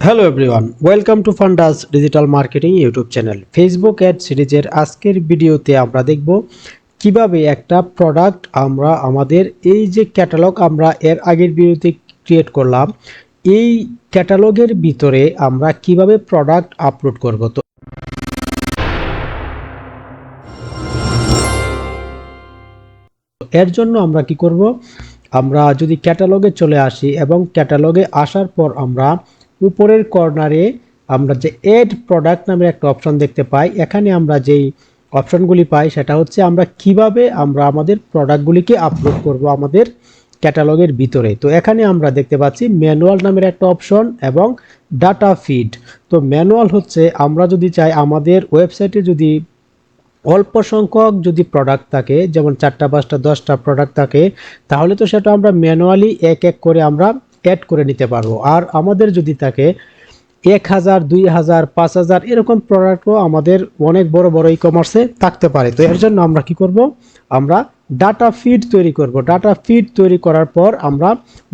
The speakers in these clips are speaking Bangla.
Hello everyone welcome to Fundas digital marketing YouTube channel Facebook ad সিরিজের আজকের ভিডিওতে আমরা দেখব কীভাবে একটা প্রোডাক্ট আমরা, আমাদের এই যে ক্যাটালগ আমরা এর আগের ভিডিওতে ক্রিয়েট করলাম, এই ক্যাটালগের ভিতরে আমরা কীভাবে প্রোডাক্ট আপলোড করব? তো এর জন্য আমরা কি করব? আমরা যদি ক্যাটালগে চলে আসি এবং ক্যাটালগে আসার পর আমরা উপরের কর্নারে আমরা যে এড প্রোডাক্ট নামের একটা অপশন দেখতে পাই। এখানে আমরা যেই অপশনগুলি পাই, সেটা হচ্ছে আমরা কীভাবে আমরা আমাদের প্রোডাক্টগুলিকে আপলোড করব আমাদের ক্যাটালগের ভিতরে। তো এখানে আমরা দেখতে পাচ্ছি ম্যানুয়াল নামের একটা অপশন এবং ডাটা ফিড তো ম্যানুয়াল হচ্ছে আমরা যদি চাই আমাদের ওয়েবসাইটে যদি অল্প সংখ্যক যদি প্রোডাক্ট থাকে, যেমন চারটা, পাঁচটা, দশটা প্রোডাক্ট থাকে, তাহলে তো সেটা আমরা ম্যানুয়ালি এক এক করে আমরা অ্যাড করে নিতে পারব। আর আমাদের যদি থাকে এক হাজার, দুই হাজার, পাঁচ হাজার, এরকম প্রোডাক্টও আমাদের অনেক বড় বড় ই কমার্সে থাকতে পারে। তো এর জন্য আমরা কি করব? আমরা ডাটা ফিড তৈরি করব। ডাটা ফিড তৈরি করার পর আমরা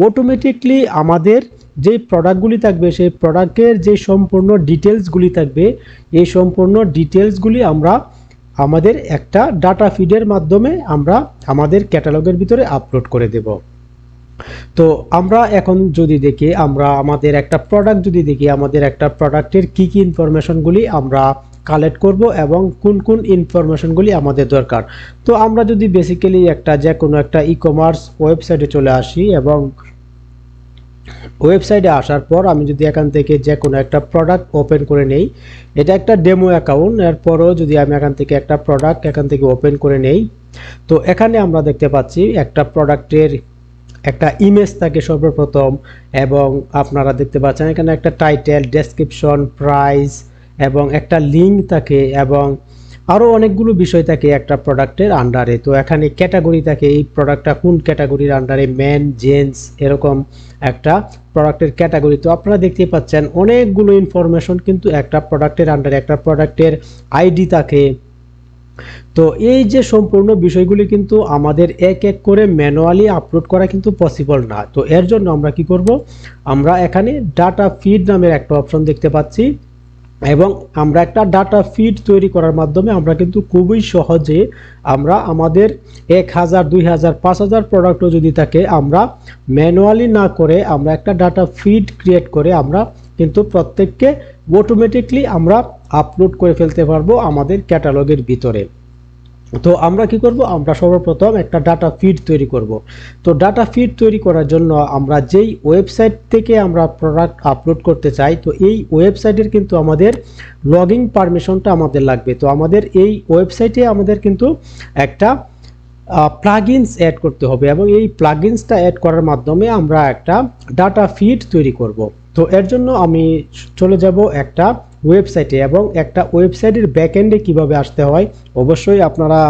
অটোমেটিকলি আমাদের যে প্রোডাক্টগুলি থাকবে, সেই প্রোডাক্টের যে সম্পূর্ণ ডিটেলসগুলি থাকবে, এই সম্পূর্ণ ডিটেলসগুলি আমরা আমাদের একটা ডাটা ফিডের মাধ্যমে আমরা আমাদের ক্যাটালগের ভিতরে আপলোড করে দেব। তো আমরা এখন যদি দেখি, আমরা আমাদের একটা প্রোডাক্ট যদি দেখি, আমাদের একটা প্রোডাক্টের কি কি ইনফরমেশনগুলি আমরা কালেক্ট করব এবং কোন কোন ইনফরমেশনগুলি আমাদের দরকার। তো আমরা যদি বেসিক্যালি একটা যে কোনো একটা ই কমার্স ওয়েবসাইটে চলে আসি এবং ওয়েবসাইটে আসার পর আমি যদি এখান থেকে যে কোনো একটা প্রোডাক্ট ওপেন করে নেই, এটা একটা ডেমো অ্যাকাউন্ট এরপরও যদি আমি এখান থেকে একটা প্রোডাক্ট এখান থেকে ওপেন করে নেই, তো এখানে আমরা দেখতে পাচ্ছি একটা প্রোডাক্টের একটা ইমেজ থাকে সর্বপ্রথম এবং আপনারা দেখতে পাচ্ছেন এখানে একটা টাইটেল ডেসক্রিপশন প্রাইস এবং একটা লিঙ্ক থাকে এবং আরও অনেকগুলো বিষয় থাকে একটা প্রোডাক্টের আন্ডারে তো এখানে ক্যাটাগরি থাকে, এই প্রোডাক্টটা কোন ক্যাটাগরির আন্ডারে ম্যান জেন্টস এরকম একটা প্রোডাক্টের ক্যাটাগরি তো আপনারা দেখতেই পাচ্ছেন অনেকগুলো ইনফরমেশন কিন্তু একটা প্রোডাক্টের আন্ডারে একটা প্রোডাক্টের আইডি থাকে তো এই যে সম্পূর্ণ বিষয়গুলি কিন্তু আমাদের এক এক করে ম্যানুয়ালি আপলোড করা কিন্তু পসিবল না। তো এর জন্য আমরা কি করব? আমরা এখানে ডাটা ফিড নামের একটা অপশন দেখতে পাচ্ছি এবং আমরা একটা ডাটা ফিড তৈরি করার মাধ্যমে আমরা কিন্তু খুবই সহজে আমরা আমাদের এক হাজার, দুই হাজার, পাঁচ হাজার প্রোডাক্টও যদি থাকে, আমরা ম্যানুয়ালি না করে আমরা একটা ডাটা ফিড ক্রিয়েট করে আমরা কিন্তু প্রত্যেককে অটোমেটিকলি আমরা আপলোড করে ফেলতে পারব আমাদের ক্যাটালগের ভিতরে। তো আমরা কি করব? আমরা সর্বপ্রথম একটা ডাটা ফিড তৈরি করব। তো ডাটা ফিড তৈরি করার জন্য আমরা যেই ওয়েবসাইট থেকে আমরা প্রোডাক্ট আপলোড করতে চাই, তো এই ওয়েবসাইটের কিন্তু আমাদের লগইন পারমিশনটা আমাদের লাগবে। তো আমাদের এই ওয়েবসাইটে আমাদের কিন্তু একটা প্লাগইনস অ্যাড করতে হবে এবং এই প্লাগইনসটা অ্যাড করার মাধ্যমে আমরা একটা ডাটা ফিড তৈরি করব। তো এর জন্য আমি চলে যাব একটা ওয়েবসাইটে এবং একটা ওয়েবসাইটের ব্যাকএন্ডে কীভাবে আসতে হয়, অবশ্যই আপনারা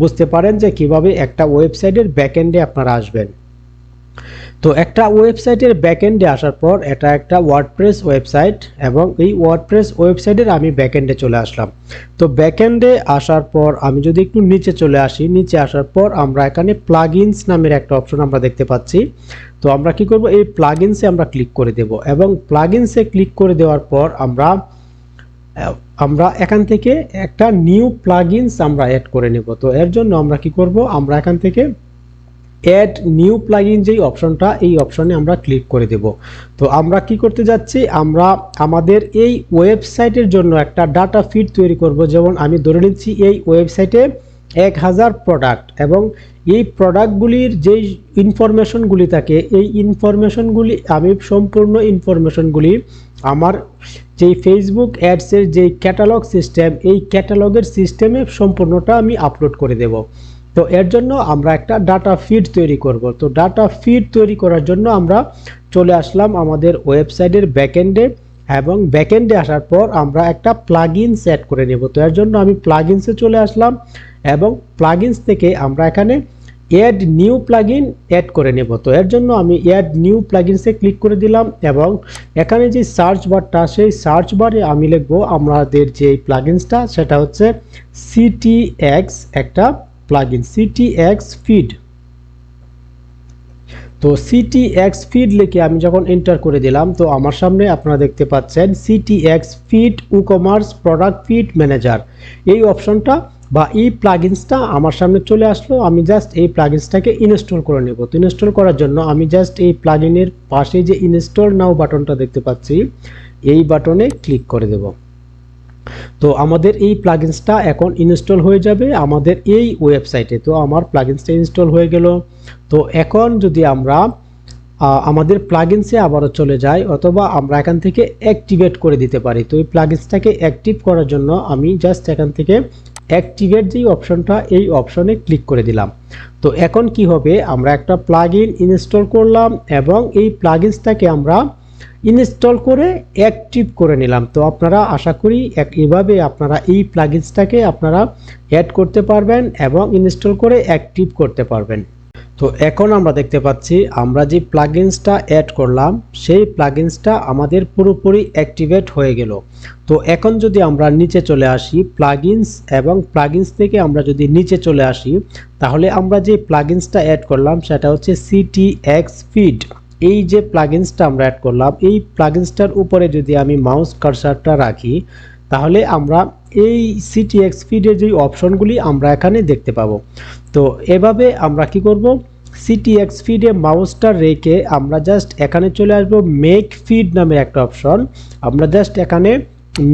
বুঝতে পারেন যে কীভাবে একটা ওয়েবসাইটের ব্যাকএন্ডে আপনারা আসবেন। তো একটা ওয়েবসাইটের ব্যাকএন্ডে আসার পর এটা একটা ওয়ার্ডপ্রেস ওয়েবসাইট এবং এই ওয়ার্ডপ্রেস ওয়েবসাইটের আমি ব্যাকএন্ডে চলে আসলাম। তো ব্যাকএন্ডে আসার পর আমি যদি একটু নিচে চলে আসি, নিচে আসার পর আমরা এখানে প্লাগইনস নামের একটা অপশন আমরা দেখতে পাচ্ছি। তো আমরা কি করব? এই প্লাগইনসে আমরা ক্লিক করে দেব এবং প্লাগইনসে ক্লিক করে দেওয়ার পর আমরা আমরা এখান থেকে একটা নিউ প্লাগইনস আমরা অ্যাড করে নেব। তো এর জন্য আমরা কি করব? আমরা এখান থেকে অ্যাড নিউ প্লাগইন যেই অপশনটা এই অপশনে আমরা ক্লিক করে দেব। তো আমরা কি করতে যাচ্ছি? আমরা আমাদের এই ওয়েবসাইটের জন্য একটা ডাটা ফিড তৈরি করব। যেমন আমি ধরে নিচ্ছি এই ওয়েবসাইটে এক হাজার প্রোডাক্ট এবং এই প্রোডাক্টগুলির যেই ইনফরমেশনগুলি থাকে, এই ইনফরমেশনগুলি আমি সম্পূর্ণ ইনফরমেশনগুলি আমার যেই ফেসবুক অ্যাডসের যেই ক্যাটালগ সিস্টেম এই ক্যাটালগের সিস্টেমে সম্পূর্ণটা আমি আপলোড করে দেব। তো এর জন্য আমরা একটা ডাটা ফিড তৈরি করব। তো ডাটা ফিড তৈরি করার জন্য আমরা চলে আসলাম আমাদের ওয়েবসাইটের ব্যাকএন্ডে এবং ব্যাকএন্ডে আসার পর আমরা একটা প্লাগইন সেট করে নেব। তো এর জন্য আমি প্লাগইনসে চলে আসলাম এবং প্লাগইনস থেকে আমরা এখানে অ্যাড নিউ প্লাগইন অ্যাড করে নেব। তো এর জন্য আমি অ্যাড নিউ প্লাগইনসে ক্লিক করে দিলাম এবং এখানে যে সার্চ বারটা সেই সার্চ বারে আমি লিখব আমাদের যে প্লাগইনসটা সেটা হচ্ছে সিটিএক্স একটা প্লাগইন সিটিএক্স ফিড তো সিটি এক্স ফিড লিখে আমি যখন এন্টার করে দিলাম, তো আমার সামনে আপনারা দেখতে পাচ্ছেন CTX feed ecommerce product feed manager এই অপশনটা বা এই প্লাগিনসটা আমার সামনে চলে আসলো, আমি জাস্ট এই প্লাগিনসটাকে ইনস্টল করে নেব। তো ইনস্টল করার জন্য আমি জাস্ট এই প্লাগিনের পাশে যে ইনস্টল নাও বাটনটা দেখতে পাচ্ছি, এই বাটনে ক্লিক করে দেব। তো আমাদের এই প্লাগিনসটা এখন ইনস্টল হয়ে যাবে আমাদের এই ওয়েবসাইটে তো আমার প্লাগিনসটা ইনস্টল হয়ে গেল। তো এখন যদি আমরা আমাদের প্লাগিনসে আবারও চলে যাই অথবা আমরা এখান থেকে অ্যাক্টিভেট করে দিতে পারি। তো এই প্লাগিনসটাকে অ্যাক্টিভ করার জন্য আমি জাস্ট এখান থেকে অ্যাক্টিভেট যেই অপশনটা এই অপশনে ক্লিক করে দিলাম। তো এখন কি হবে? আমরা একটা প্লাগইন ইনস্টল করলাম এবং এই প্লাগইনসটাকে আমরা ইনস্টল করে অ্যাক্টিভ করে নিলাম। তো আপনারা আশা করি এক এভাবে আপনারা এই প্লাগইনসটাকে আপনারা অ্যাড করতে পারবেন এবং ইনস্টল করে অ্যাক্টিভ করতে পারবেন। তো এখন আমরা দেখতে পাচ্ছি, আমরা যে প্লাগইনসটা অ্যাড করলাম, সেই প্লাগইনসটা আমাদের পুরোপুরি অ্যাক্টিভেট হয়ে গেল। তো এখন যদি আমরা নিচে চলে আসি প্লাগইনস এবং প্লাগইনস থেকে আমরা যদি নিচে চলে আসি, তাহলে আমরা যে প্লাগইনসটা অ্যাড করলাম, সেটা হচ্ছে সিটি এক্স ফিড এই যে প্লাগইনসটা আমরা অ্যাড করলাম, এই প্লাগইনসটার উপরে যদি আমি মাউস কার্সারটা রাখি, তাহলে আমরা এই সিটিএক্স ফিডের যে অপশনগুলি আমরা এখানে দেখতে পাবো। তো এভাবে আমরা কি করব? সিটিএক্স ফিডে মাউসটা রেখে আমরা জাস্ট এখানে চলে আসব মেক ফিড নামের একটা অপশন আমরা জাস্ট এখানে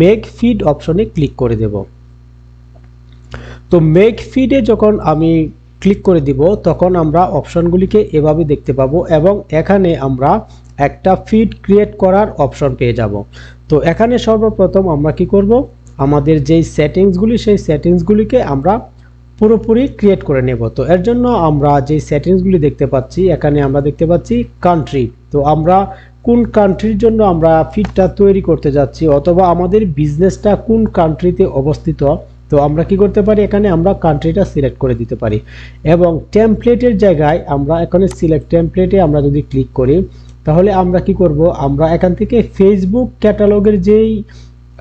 মেক ফিড অপশনে ক্লিক করে দেব। তো মেক ফিডে যখন আমি ক্লিক করে দিব, তখন আমরা অপশনগুলিকে এভাবে দেখতে পাবো এবং এখানে আমরা একটা ফিড ক্রিয়েট করার অপশন পেয়ে যাব। তো এখানে সর্বপ্রথম আমরা কি করব? আমাদের যেই সেটিংসগুলি সেই সেটিংসগুলিকে আমরা পুরোপুরি ক্রিয়েট করে নেব। তো এর জন্য আমরা যে সেটিংসগুলি দেখতে পাচ্ছি, এখানে আমরা দেখতে পাচ্ছি কান্ট্রি তো আমরা কোন কান্ট্রির জন্য আমরা ফিডটা তৈরি করতে যাচ্ছি, অথবা আমাদের বিজনেসটা কোন কান্ট্রিতে অবস্থিত তো আমরা কি করতে পারি? এখানে আমরা কান্ট্রিটা সিলেক্ট করে দিতে পারি। এবং টেমপ্লেটের জায়গায় আমরা এখানে সিলেক্ট টেমপ্লেটে আমরা যদি ক্লিক করি, তাহলে আমরা কি করব? আমরা এখান থেকে ফেসবুক ক্যাটালগের যেই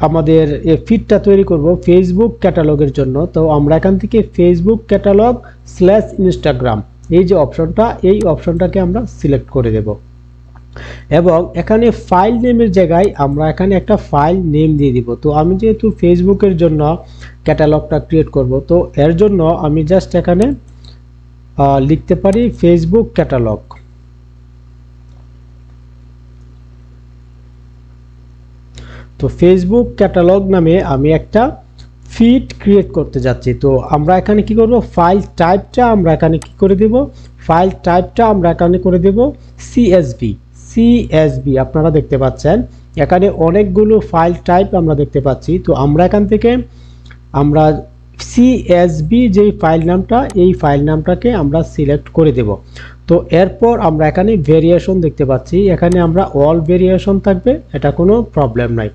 আমাদের ফিডটা তৈরি করব ফেসবুক ক্যাটালগের জন্য। তো আমরা এখান থেকে ফেসবুক ক্যাটালগ স্ল্যাশ ইনস্টাগ্রাম এই যে অপশনটা এই অপশনটাকে আমরা সিলেক্ট করে দেব। এবং এখানে ফাইল নেমের জায়গায় আমরা এখানে একটা ফাইল নেম দিয়ে দিব। তো আমি যেহেতু ফেসবুকের জন্য ক্যাটালগটা ক্রিয়েট করব, তো এর জন্য আমি জাস্ট এখানে লিখতে পারি ফেসবুক ক্যাটালগ তো ফেসবুক ক্যাটালগ নামে আমি একটা ফিড ক্রিয়েট করতে যাচ্ছি। তো আমরা এখানে কি করব? ফাইল টাইপটা আমরা এখানে কি করে দেব? ফাইল টাইপটা আমরা এখানে করে দেব সিএসভি সিএসভি আপনারা দেখতে পাচ্ছেন। এখানে অনেকগুলো ফাইল টাইপ আমরা দেখতে পাচ্ছি। তো আমরা এখান থেকে আমরা সিএসবি যেই ফাইল নামটা, এই ফাইল নামটাকে আমরা সিলেক্ট করে দেব। তো এরপর আমরা এখানে ভেরিয়েশন দেখতে পাচ্ছি। এখানে আমরা অল ভেরিয়েশন থাকবে, এটা কোনো প্রবলেম নাই।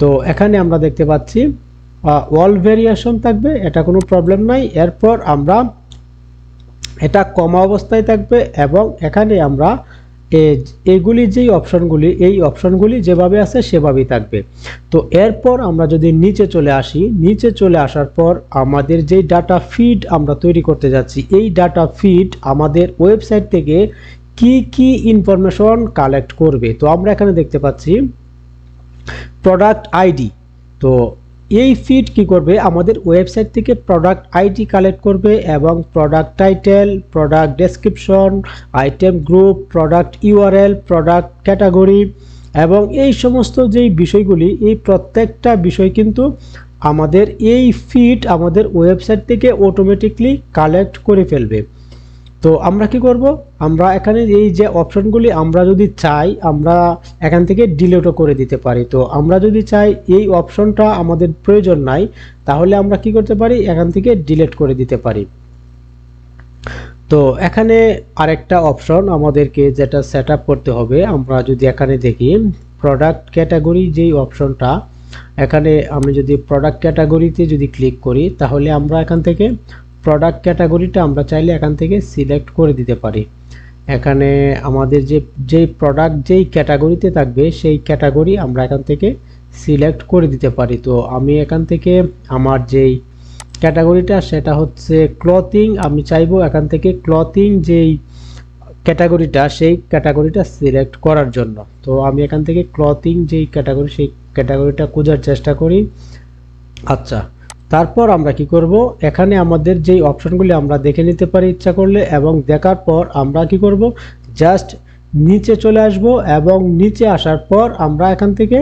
তো এখানে আমরা দেখতে পাচ্ছি অল ভেরিয়েশন থাকবে, এটা কোনো প্রবলেম নাই। এরপর আমরা এটা কমা অবস্থায় থাকবে এবং এখানে আমরা এ- এগুলি যেই অপশনগুলি, এই অপশনগুলি যেভাবে আছে সেভাবেই থাকবে। তো এরপর আমরা যদি নিচে চলে আসি, নিচে চলে আসার পর আমাদের যেই ডাটা ফিড আমরা তৈরি করতে যাচ্ছি, এই ডাটা ফিড আমাদের ওয়েবসাইট থেকে কি কি ইনফরমেশন কালেক্ট করবে। তো আমরা এখানে দেখতে পাচ্ছি প্রোডাক্ট আইডি তো এই ফিড কি করবে? আমাদের ওয়েবসাইট থেকে প্রোডাক্ট আইডি কালেক্ট করবে এবং product title product description item group product URL product category এবং এই সমস্ত যেই বিষয়গুলি, এই প্রত্যেকটা বিষয় কিন্তু আমাদের এই ফিড আমাদের ওয়েবসাইট থেকে অটোমেটিকলি কালেক্ট করে ফেলবে। তো আমরা কি করব? আমরা এখানে এই যে অপশনগুলি আমরা যদি চাই, আমরা এখান থেকে ডিলেটও করে দিতে পারি। তো আমরা যদি চাই এই অপশনটা আমাদের প্রয়োজন নাই, তাহলে আমরা কি করতে পারি? এখান থেকে ডিলেট করে দিতে পারি। তো এখানে আরেকটা অপশন আমাদেরকে যেটা সেট করতে হবে, আমরা যদি এখানে দেখি প্রোডাক্ট ক্যাটাগরি যেই অপশনটা, এখানে আমি যদি প্রোডাক্ট ক্যাটাগরিতে যদি ক্লিক করি, তাহলে আমরা এখান থেকে প্রোডাক্ট ক্যাটাগরিটা আমরা চাইলে এখান থেকে সিলেক্ট করে দিতে পারি। এখানে আমাদের যে যেই প্রোডাক্ট যেই ক্যাটাগরিতে থাকবে, সেই ক্যাটাগরি আমরা এখান থেকে সিলেক্ট করে দিতে পারি। তো আমি এখান থেকে আমার যেই ক্যাটাগরিটা সেটা হচ্ছে ক্লথিং আমি চাইব এখান থেকে ক্লথিং যেই ক্যাটাগরিটা সেই ক্যাটাগরিটা সিলেক্ট করার জন্য। তো আমি এখান থেকে ক্লথিং যেই ক্যাটাগরি সেই ক্যাটাগরিটা খোঁজার চেষ্টা করি। আচ্ছা তারপর আমরা কি করব? এখানে আমাদের যেই অপশনগুলি আমরা দেখে নিতে পারি ইচ্ছা করলে এবং দেখার পর আমরা কি করব? জাস্ট নিচে চলে আসব এবং নিচে আসার পর আমরা এখান থেকে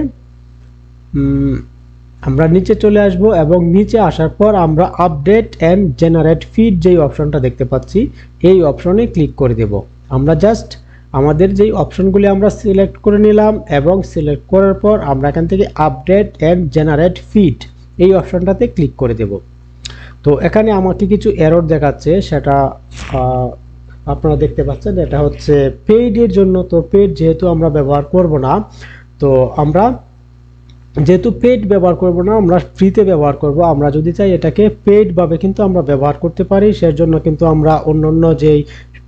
আমরা নিচে চলে আসব এবং নিচে আসার পর আমরা আপডেট অ্যান্ড জেনারেট ফিড যেই অপশনটা দেখতে পাচ্ছি, এই অপশনে ক্লিক করে দেব। আমরা জাস্ট আমাদের যেই অপশনগুলি আমরা সিলেক্ট করে নিলাম এবং সিলেক্ট করার পর আমরা এখান থেকে আপডেট অ্যান্ড জেনারেট ফিড এই অপশনটাতে ক্লিক করে দেব। তো এখানে আমাকে কিছু এরর দেখাচ্ছে, সেটা আপনারা দেখতে পাচ্ছেন, এটা হচ্ছে পেইডের জন্য। তো পেইড যেহেতু আমরা ব্যবহার করব না, তো আমরা যেহেতু পেড ব্যবহার করব না, আমরা ফ্রিতে ব্যবহার করব। আমরা যদি চাই এটাকে পেড ভাবে কিন্তু আমরা ব্যবহার করতে পারি, সেজন্য কিন্তু আমরা অন্যান্য যেই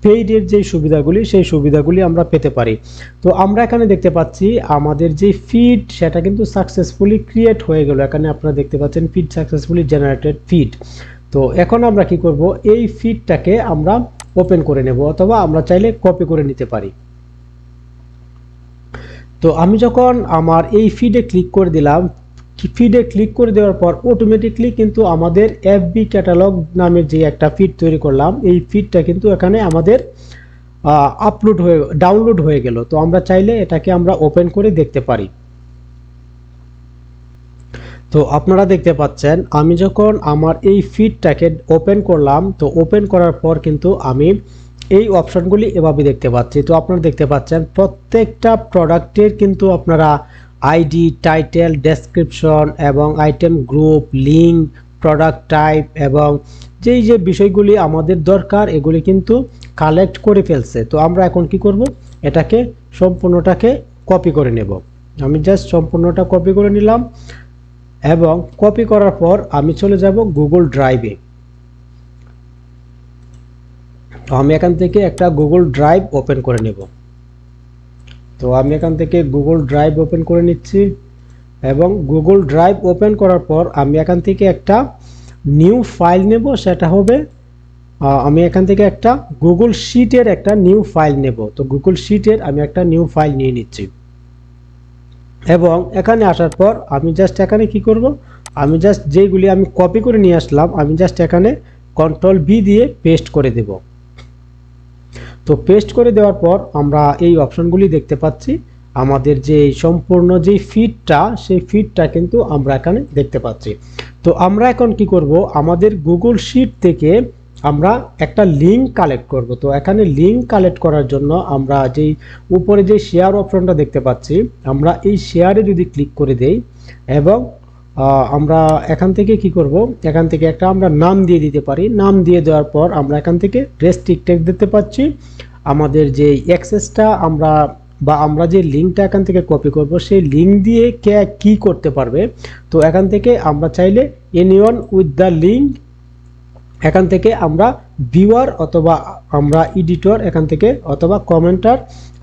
পেইডের যে সুবিধাগুলি, সেই সুবিধাগুলি আমরা পেতে পারি। তো আমরা এখানে দেখতে পাচ্ছি, আমাদের যে ফিড সেটা কিন্তু সাকসেসফুলি ক্রিয়েট হয়ে গেল। এখানে আপনারা দেখতে পাচ্ছেন ফিড সাকসেসফুলি জেনারেটেড ফিড তো এখন আমরা কি করব? এই ফিডটাকে আমরা ওপেন করে নেব, অথবা আমরা চাইলে কপি করে নিতে পারি। তো আমি যখন আমার এই ফিডে ক্লিক করে দিলাম ফিডে ক্লিক করে দেওয়ার পর অটোমেটিকলি কিন্তু আমাদের এফবি ক্যাটালগ নামের যে একটা ফিড তৈরি করলাম, এই ফিডটা কিন্তু এখানে আমাদের আপলোড হয়ে ডাউনলোড হয়ে গেল। তো আমরা চাইলে এটাকে আমরা ওপেন করে দেখতে পারি। তো আপনারা দেখতে পাচ্ছেন, আমি যখন আমার এই ফিডটাকে ওপেন করলাম, তো ওপেন করার পর কিন্তু আমি এই অপশনগুলি এভাবে দেখতে পাচ্ছি। তো আপনারা দেখতে পাচ্ছেন, প্রত্যেকটা প্রোডাক্টের কিন্তু আপনারা আইডি টাইটেল ডেসক্রিপশন এবং item group link product type এবং যেই যে বিষয়গুলি আমাদের দরকার, এগুলি কিন্তু কালেক্ট করে ফেলছে। তো আমরা এখন কি করব? এটাকে, সম্পূর্ণটাকে কপি করে নেব। আমি জাস্ট সম্পূর্ণটা কপি করে নিলাম এবং কপি করার পর আমি চলে যাব গুগল ড্রাইভে তো আমি এখান থেকে একটা গুগল ড্রাইভ ওপেন করে নেব। তো আমি এখান থেকে গুগল ড্রাইভ ওপেন করে নিচ্ছি এবং গুগল ড্রাইভ ওপেন করার পর আমি এখান থেকে একটা নিউ ফাইল নেব, সেটা হবে আমি এখান থেকে একটা গুগল শিটের একটা নিউ ফাইল নেব। তো গুগল শিটের আমি একটা নিউ ফাইল নিয়ে নিচ্ছি। এবং এখানে আসার পর আমি জাস্ট এখানে কি করব? আমি জাস্ট যেইগুলি আমি কপি করে নিয়ে আসলাম, আমি জাস্ট এখানে কন্ট্রোল বি দিয়ে পেস্ট করে দেব। তো পেস্ট করে দেওয়ার পর আমরা এই অপশনগুলি দেখতে পাচ্ছি। আমাদের যে সম্পূর্ণ যে ফিডটা সেই ফিডটা কিন্তু আমরা এখানে দেখতে পাচ্ছি। তো আমরা এখন কি করব? আমাদের গুগল শিট থেকে আমরা একটা লিঙ্ক কালেক্ট করব। তো এখানে লিঙ্ক কালেক্ট করার জন্য আমরা যেই উপরে যে শেয়ার অপশনটা দেখতে পাচ্ছি, আমরা এই শেয়ারে যদি ক্লিক করে দেই এবং আমরা এখান থেকে কি করব? এখান থেকে একটা আমরা নাম দিয়ে দিতে পারি। নাম দিয়ে দেওয়ার পর আমরা এখান থেকে রেস্ট্রিক্টেড দিতে পাচ্ছি আমাদের যে অ্যাক্সেসটা আমরা বা আমরা যে লিঙ্কটা এখান থেকে কপি করব, সেই লিঙ্ক দিয়ে কে কি করতে পারবে? তো এখান থেকে আমরা চাইলে এনিওয়ান উইথ দ্য লিঙ্ক এখান থেকে আমরা ভিউয়ার অথবা আমরা এডিটর এখান থেকে অথবা কমেন্টার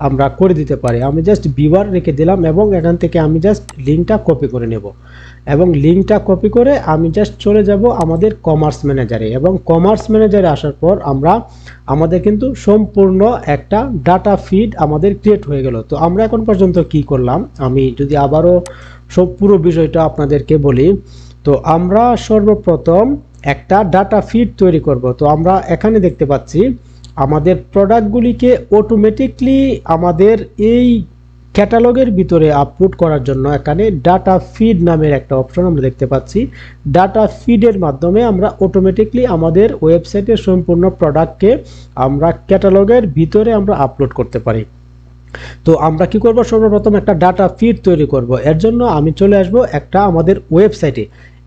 আমরা করে দিতে পারি। আমি জাস্ট ভিউয়ার রেখে দিলাম এবং এখান থেকে আমি জাস্ট লিঙ্কটা কপি করে নেব। এবং লিঙ্কটা কপি করে আমি জাস্ট চলে যাব আমাদের কমার্স ম্যানেজারে এবং কমার্স ম্যানেজারে আসার পর আমরা, আমাদের কিন্তু সম্পূর্ণ একটা ডাটা ফিড আমাদের ক্রিয়েট হয়ে গেল। তো আমরা এখন পর্যন্ত কি করলাম? আমি যদি আবারও সব পুরো বিষয়টা আপনাদেরকে বলি, তো আমরা সর্বপ্রথম একটা ডাটা ফিড তৈরি করব। তো আমরা এখানে দেখতে পাচ্ছি, আমাদের প্রোডাক্টগুলিকে অটোমেটিকলি আমাদের এই ক্যাটালগের ভিতরে আপলোড করার জন্য এখানে ডাটা ফিড নামের একটা অপশন আমরা দেখতে পাচ্ছি। ডাটা ফিডের মাধ্যমে আমরা অটোমেটিকলি আমাদের ওয়েবসাইটের সম্পূর্ণ প্রোডাক্টকে আমরা ক্যাটালগের ভিতরে আমরা আপলোড করতে পারি। তো আমরা কি করব? সর্বপ্রথম একটা ডাটা ফিড তৈরি করব। এর জন্য আমি চলে আসব একটা আমাদের ওয়েবসাইটে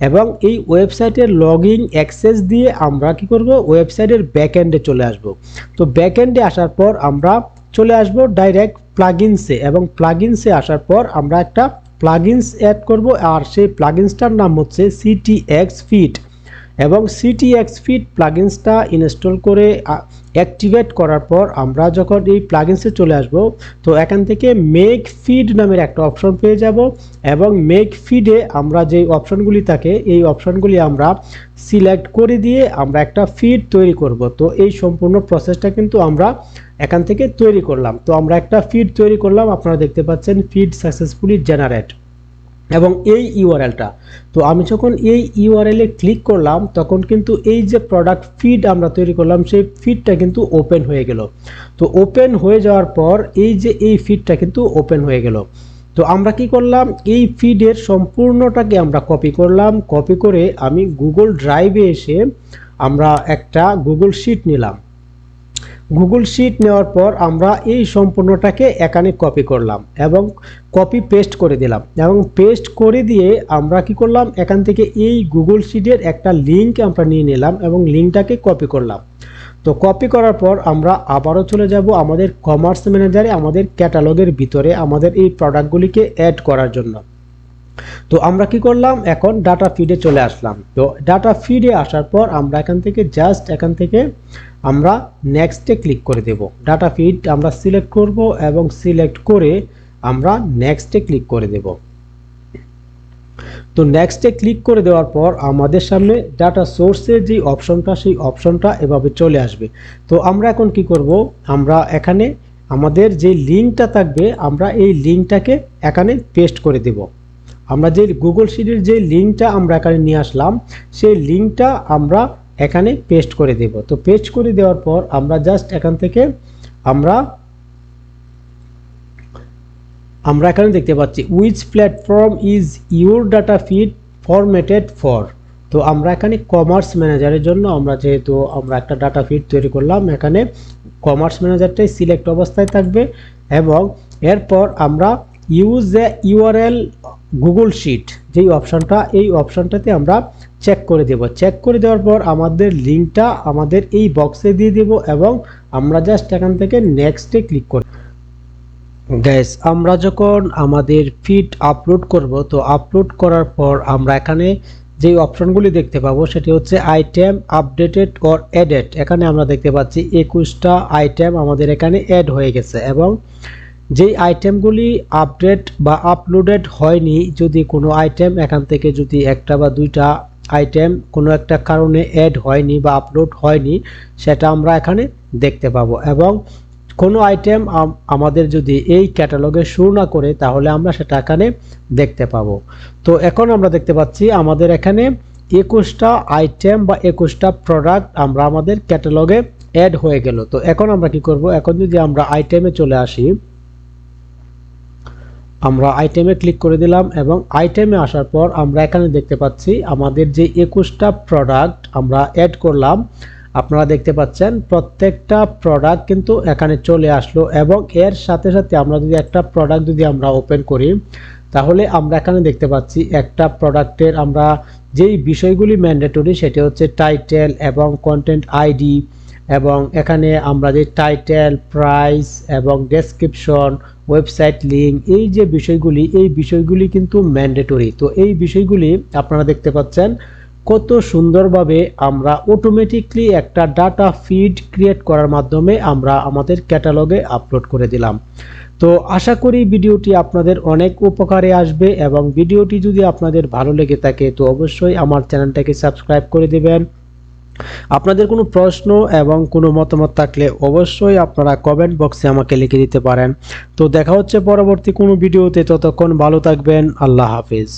এবং এই ওয়েবসাইটের লগ ইন অ্যাক্সেস দিয়ে আমরা কি করব? ওয়েবসাইটের ব্যাকএন্ডে চলে আসব। তো ব্যাকএন্ডে আসার পর আমরা চলে আসব ডাইরেক্ট প্লাগিনসে এবং প্লাগিনসে আসার পর আমরা একটা প্লাগিনস অ্যাড করব আর সেই প্লাগিনসটার নাম হচ্ছে সিটিএক্স ফিট এবং সিটিএক্স ফিট প্লাগিনসটা ইনস্টল করে অ্যাক্টিভেট করার পর আমরা যখন এই প্লাগিনসে চলে আসব, তো এখান থেকে মেক ফিড নামের একটা অপশন পেয়ে যাব এবং মেক ফিডে আমরা যে অপশনগুলি থাকে, এই অপশনগুলি আমরা সিলেক্ট করে দিয়ে আমরা একটা ফিড তৈরি করব। তো এই সম্পূর্ণ প্রসেসটা কিন্তু আমরা এখান থেকে তৈরি করলাম। তো আমরা একটা ফিড তৈরি করলাম, আপনারা দেখতে পাচ্ছেন ফিড সাকসেসফুলি জেনারেট এবং এই ইউআরএলটা, তো আমি যখন এই ইউআরএলে ক্লিক করলাম, তখন কিন্তু এই যে প্রোডাক্ট ফিড আমরা তৈরি করলাম, সেই ফিডটা কিন্তু ওপেন হয়ে গেল। তো ওপেন হয়ে যাওয়ার পর এই যে এই ফিডটা কিন্তু ওপেন হয়ে গেল। তো আমরা কি করলাম? এই ফিডের সম্পূর্ণটাকে আমরা কপি করলাম। কপি করে আমি গুগল ড্রাইভে এসে আমরা একটা গুগল শিট নিলাম। গুগল শিট নেওয়ার পর আমরা এই সম্পূর্ণটাকে এখানে কপি করলাম এবং কপি পেস্ট করে দিলাম এবং পেস্ট করে দিয়ে আমরা কি করলাম? এখান থেকে এই গুগল শিটের একটা লিঙ্ক আমরা নিয়ে নিলাম এবং লিঙ্কটাকে কপি করলাম। তো কপি করার পর আমরা আবারও চলে যাব আমাদের কমার্স ম্যানেজারে আমাদের ক্যাটালগের ভিতরে আমাদের এই প্রোডাক্টগুলিকে অ্যাড করার জন্য। তো আমরা কি করলাম? এখন ডাটা ফিডে চলে আসলাম। তো ডাটা ফিডে আসার পর আমরা এখান থেকে জাস্ট এখান থেকে আমরা নেক্সটে ক্লিক করে দেব। ডাটা ফিড আমরা সিলেক্ট করব এবং সিলেক্ট করে আমরা নেক্সটে ক্লিক করে দেব। তো নেক্সটে ক্লিক করে দেওয়ার পর আমাদের সামনে ডাটা সোর্সের যে অপশনটা সেই অপশনটা এভাবে চলে আসবে। তো আমরা এখন কি করব? আমরা এখানে আমাদের যে লিঙ্কটা থাকবে, আমরা এই লিঙ্কটাকে এখানে পেস্ট করে দেব। আমরা যে গুগল শিটের যে লিঙ্কটা আমরা এখানে নিয়ে আসলাম, সেই লিঙ্কটা আমরা এখানে পেস্ট করে দেব। তো পেস্ট করে দেওয়ার পর আমরা জাস্ট এখান থেকে আমরা আমরা এখানে দেখতে পাচ্ছি which platform is your data feed formatted for তো আমরা এখানে কমার্স ম্যানেজারের জন্য আমরা যেহেতু আমরা একটা ডাটা ফিড তৈরি করলাম, এখানে কমার্স ম্যানেজারটাই সিলেক্ট অবস্থায় থাকবে এবং এরপর আমরা use the URL Google sheet যেই অপশনটা এই অপশনটাতে আমরা চেক করে দেব। চেক করে দেওয়ার পর আমাদের লিঙ্কটা আমাদের এই বক্সে দিয়ে দেব এবং আমরা জাস্ট এখান থেকে নেক্সটে ক্লিক করব। গ্যাস আমরা যখন আমাদের ফিড আপলোড করব, তো আপলোড করার পর আমরা এখানে যে অপশনগুলি দেখতে পাবো, সেটি হচ্ছে আইটেম আপডেটেড অর অ্যাডেড এখানে আমরা দেখতে পাচ্ছি একুশটা আইটেম আমাদের এখানে অ্যাড হয়ে গেছে এবং যেই আইটেমগুলি আপডেট বা আপলোডেড হয়নি, যদি কোনো আইটেম এখান থেকে যদি একটা বা দুইটা আইটেম কোনো একটা কারণে অ্যাড হয়নি বা আপলোড হয়নি, সেটা আমরা এখানে দেখতে পাবো। এবং কোনো আইটেম আমাদের যদি এই ক্যাটালগে শুরু না করে, তাহলে আমরা সেটা এখানে দেখতে পাবো। তো এখন আমরা দেখতে পাচ্ছি, আমাদের এখানে একুশটা আইটেম বা একুশটা প্রোডাক্ট আমরা আমাদের ক্যাটালগে অ্যাড হয়ে গেল। তো এখন আমরা কি করব? এখন যদি আমরা আইটেমে চলে আসি আমরা আইটেমে ক্লিক করে দিলাম এবং আইটেমে আসার পর আমরা এখানে দেখতে পাচ্ছি আমাদের যে একুশটা প্রোডাক্ট আমরা অ্যাড করলাম, আপনারা দেখতে পাচ্ছেন প্রত্যেকটা প্রোডাক্ট কিন্তু এখানে চলে আসলো এবং এর সাথে সাথে আমরা যদি একটা প্রোডাক্ট যদি আমরা ওপেন করি, তাহলে আমরা এখানে দেখতে পাচ্ছি একটা প্রোডাক্টের আমরা যেই বিষয়গুলি ম্যান্ডেটরি সেটি হচ্ছে টাইটেল এবং কন্টেন্ট আইডি এবং এখানে আমরা যে টাইটেল প্রাইস এবং ডেসক্রিপশন ওয়েবসাইট লিঙ্ক এই যে বিষয়গুলি, এই বিষয়গুলি কিন্তু ম্যান্ডেটরি তো এই বিষয়গুলি আপনারা দেখতে পাচ্ছেন কত সুন্দরভাবে আমরা অটোমেটিকলি একটা ডাটা ফিড ক্রিয়েট করার মাধ্যমে আমরা আমাদের ক্যাটালগে আপলোড করে দিলাম। তো আশা করি ভিডিওটি আপনাদের অনেক উপকারে আসবে এবং ভিডিওটি যদি আপনাদের ভালো লেগে থাকে, তো অবশ্যই আমার চ্যানেলটাকে সাবস্ক্রাইব করে দেবেন। আপনাদের কোনো প্রশ্ন এবং কোনো মতামত থাকলে অবশ্যই আপনারা কমেন্ট বক্সে আমাকে লিখে দিতে পারেন। তো দেখা হচ্ছে পরবর্তী কোনো ভিডিওতে, ততক্ষণ ভালো থাকবেন, আল্লাহ হাফিজ।